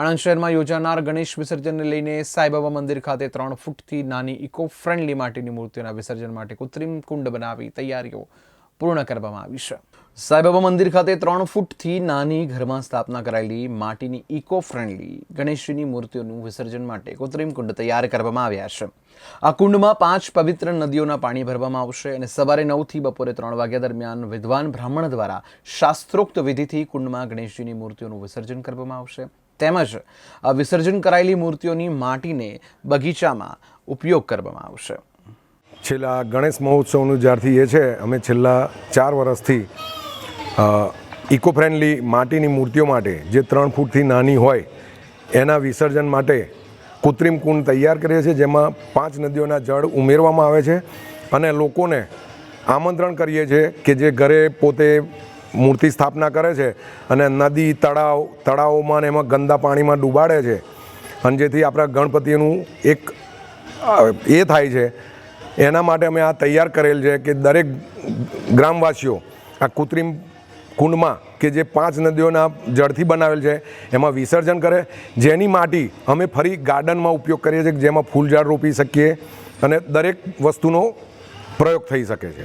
આણંદ શહેરમાં યોજાનાર ગણેશ વિસર્જનને લઈને સાંઈબાબા મંદિર ખાતે ત્રણ ફૂટથી નાની ઇકો ફ્રેન્ડલી માટીની મૂર્તિઓના વિસર્જન માટે કૃત્રિમ કુંડ બનાવી તૈયારીઓ પૂર્ણ કરવામાં આવી છે. સાંઈબાબા મંદિર ખાતે ત્રણ ફૂટથી નાની ઘરમાં સ્થાપના કરાયેલી માટીની ઇકો ફ્રેન્ડલી ગણેશજીની મૂર્તિઓનું વિસર્જન માટે કૃત્રિમ કુંડ તૈયાર કરવામાં આવ્યા છે. આ કુંડમાં પાંચ પવિત્ર નદીઓના પાણી ભરવામાં આવશે અને સવારે નવથી બપોરે ત્રણ વાગ્યા દરમિયાન વિદ્વાન બ્રાહ્મણ દ્વારા શાસ્ત્રોક્ત વિધિથી કુંડમાં ગણેશજીની મૂર્તિઓનું વિસર્જન કરવામાં આવશે. તેમજ વિસર્જન કરાયેલી મૂર્તિઓની માટીને બગીચામાં ઉપયોગ કરવામાં આવશે. છેલ્લા ગણેશ મહોત્સવનું જ્યારથી એ છે, અમે છેલ્લા ચાર વર્ષથી ઇકો ફ્રેન્ડલી માટીની મૂર્તિઓ માટે જે ત્રણ ફૂટથી નાની હોય, એના વિસર્જન માટે કૃત્રિમ કુંડ તૈયાર કરીએ છીએ, જેમાં પાંચ નદીઓના જળ ઉમેરવામાં આવે છે અને લોકોને આમંત્રણ કરીએ છીએ કે જે ઘરે પોતે મૂર્તિ સ્થાપના કરે છે અને નદી, તળાવ, તળાવોમાં ને એમાં ગંદા પાણીમાં ડૂબાડે છે. અને જેથી આપણા ગણપતિનું એક એ થાય છે. એના માટે અમે આ તૈયાર કરેલ છે કે દરેક ગ્રામવાસીઓ આ કૃત્રિમ કુંડમાં કે જે પાંચ નદીઓના જળથી બનાવેલ છે, એમાં વિસર્જન કરે. જેની માટી અમે ફરી ગાર્ડનમાં ઉપયોગ કરીએ છીએ, જેમાં ફૂલ ઝાડ રોપી શકીએ અને દરેક વસ્તુનો પ્રયોગ થઈ શકે છે.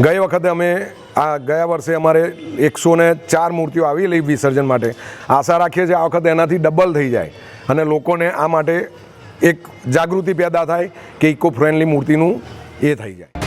ગઈ વખતે અમે આ ગયા વર્ષે અમારે એકસો ને ચાર મૂર્તિઓ આવી લઈ વિસર્જન માટે. આશા રાખીએ છીએ આ વખતે એનાથી ડબલ થઈ જાય. અને લોકોને આ માટે એક જાગૃતિ પેદા થાય કે ઇકો ફ્રેન્ડલી મૂર્તિનું એ થઈ જાય.